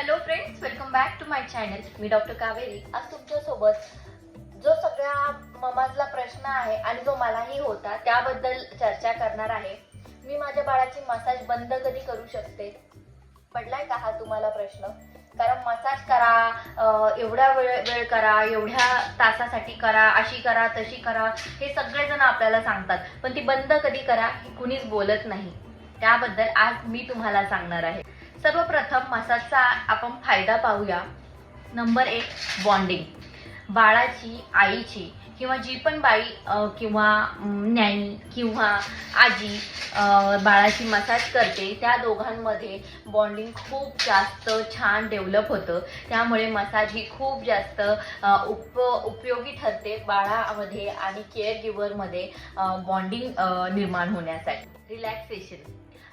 Hello friends welcome back to my channel me doctor Kaveri. आज तुमच्यासोबत जो सगळ्या ममाजला प्रश्न आहे आणि जो मलाही होता त्याबद्दल चर्चा करणार आहे. मी माझ्या बाळाची मसाज बंद कधी करू शकते? पडलाय का हा तुम्हाला प्रश्न? कारण मसाज करा एवढा एवढ्या वेळ वेळ करा एवढ्या तासासाठी करा अशी करा तशी करा हे सगळेजण आपल्याला सांगतात. पण ती बंद कधी करा हे कुणीच बोलत नाही. त्याबद्दल आज मी तुम्हाला सांगणार आहे. सर्वप्रथम मसाजचा आपण फायदा पाहूया. नंबर एक बॉन्डिंग बाळाची आईची किंवा जी पण बाई किंवा न्यानी किंवा आजी बाळाची मसाज करते त्या दोघांमध्ये बॉन्डिंग खूप जास्त छान डेव्हलप होतं. त्यामुळे मसाज ही खूप जास्त उप उपयोगी ठरते बाळामध्ये आणि केअर गिवरमध्ये बॉन्डिंग निर्माण होण्यासाठी. रिलॅक्सेशन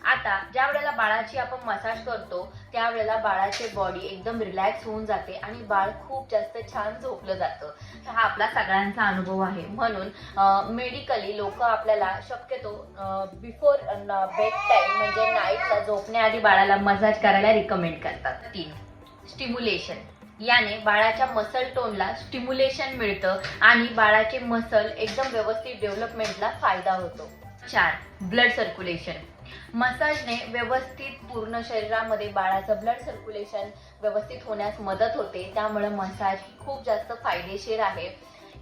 आता ज्या वेळेला बाळाची आपण मसाज करतो त्यावेळेला बाळाचे बॉडी एकदम रिलॅक्स होऊन जाते आणि बाळ खूप जास्त छान झोपलं जातं. हा आपला सगळ्यांचा अनुभव आहे. म्हणून मेडिकली लोक आपल्याला शक्यतो बिफोर बेड टाईम म्हणजे नाईटला झोपण्याआधी बाळाला मसाज करायला रिकमेंड करतात. तीन स्टिम्युलेशन याने बाळाच्या मसल टोनला स्टिम्युलेशन मिळतं आणि बाळाचे मसल एकदम व्यवस्थित डेव्हलपमेंटला फायदा होतो. चार ब्लड सर्क्युलेशन मसाजने व्यवस्थित पूर्ण शरीरामध्ये बाळाचं ब्लड सर्क्युलेशन व्यवस्थित होण्यास मदत होते. त्यामुळे मसाज खूप जास्त फायदेशीर आहे.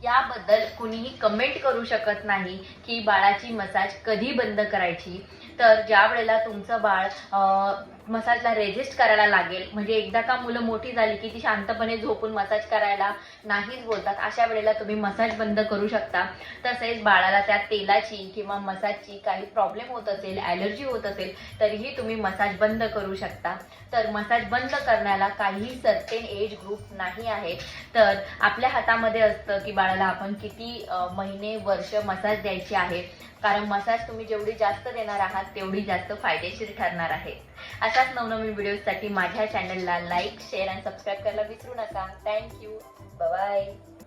याबद्दल कुणीही कमेंट करू शकत नाही की बाळाची मसाज कधी बंद करायची. तर ज्या वेळेला तुमचं बाळ मसाजला रेजिस्ट करायला लागेल म्हणजे एकदा का मुलं मोठी झाली की ती शांतपणे झोपून मसाज करायला नाहीच बोलतात अशा वेळेला तुम्ही मसाज बंद करू शकता. तसेच बाळाला त्या तेलाची किंवा मसाजची काही प्रॉब्लेम होत असेल ॲलर्जी होत असेल तरीही तुम्ही मसाज बंद करू शकता. तर मसाज बंद करण्याला काही सर्टेन एज ग्रुप नाही आहे तर आपल्या हातामध्ये असतं की बाळाला आपण किती महिने वर्ष मसाज द्यायची आहे. कारण मसाज तुम्ही जेवढी जास्त देणार आहात तेवढी जास्त फायदेशीर ठरणार आहे. अशाच नवनवीन व्हिडिओसाठी माझ्या चॅनलला लाईक शेअर आणि सबस्क्राईब करायला विसरू नका. Thank you bye